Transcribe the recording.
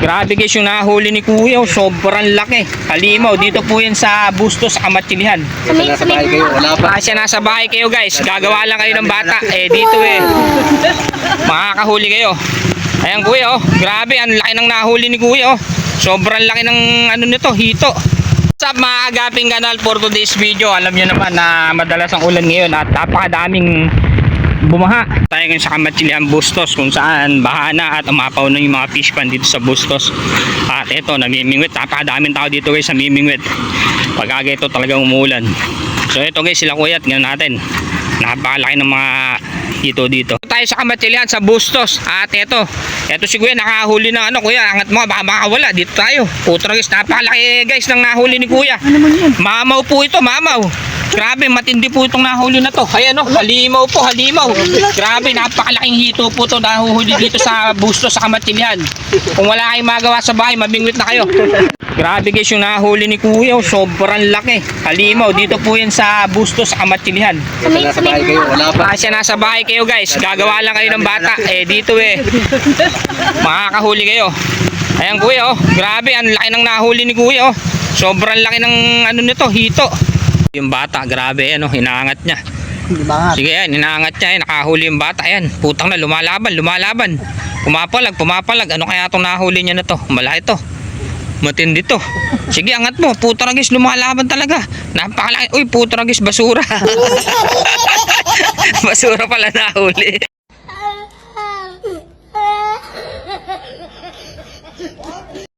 Grabe guys yung nahuli ni Kuya. oh. Sobrang laki. Halimaw. Dito po yan sa Bustos, Amatilihan. Ito nasa bahay kayo, wala pa. Siya nasa bahay kayo guys. Gagawa lang kayo ng bata. Eh dito eh. Makakahuli kayo. Ayan kuya oh. Grabe, ang laki ng nahuli ni kuya oh. Sobrang laki ng ano nito, hito. What's up mga agaping kanal for today's video. Alam nyo naman na madalas ang ulan ngayon at napakadaming bumaha. Tayo ngayon sa Kamatsilian Bustos kung saan bahana at umapaw na yung mga fish pan dito sa Bustos. At ito, namimingwit. Napakadaming tao dito guys sa mimingwit. Pag aga ito talagang umuulan. So ito guys, sila kuya at ngayon natin. Napakalaki ng mga dito dito. Tayo sa Kamatsilian sa Bustos. At ito, ito si kuya nakahuli ng ano kuya. Angat mo, baka makawala. Dito tayo. Putra guys, napakalaki guys ng nahuli ni kuya. Mamaw po ito, mamaw. Grabe, matindi po itong nahuli na to. Ayan o, halimaw po, halimaw. Grabe, napakalaking hito po to nahuhuli dito sa busto sa Kamatsilian. Kung wala kayong magawa sa bahay, mabingwit na kayo. Grabe guys, yung nahuli ni Kuya, oh, sobrang laki. Halimaw, dito po yan sa busto sa nasa bahay kayo, wala pa. Ah, siya nasa bahay kayo guys. Gagawa lang kayo ng bata. Eh dito eh. Makakahuli kayo. Ayan kuya oh. Grabe, ang laki ng nahuli ni kuya oh. Sobrang laki ng ano nito, hito. Yung bata, grabe ano, inaangat niya. Inaangat. Sige yan, inaangat niya, nakahuli yung bata. Ayan, putang na, lumalaban, lumalaban. Pumapalag, pumapalag. Ano kaya itong nahuli niya na to? Malaki to. Matindi to. Sige, angat mo. Puta ragis, lumalaban talaga. Napakalaki. Uy, puta ragis, basura. basura pala nahuli.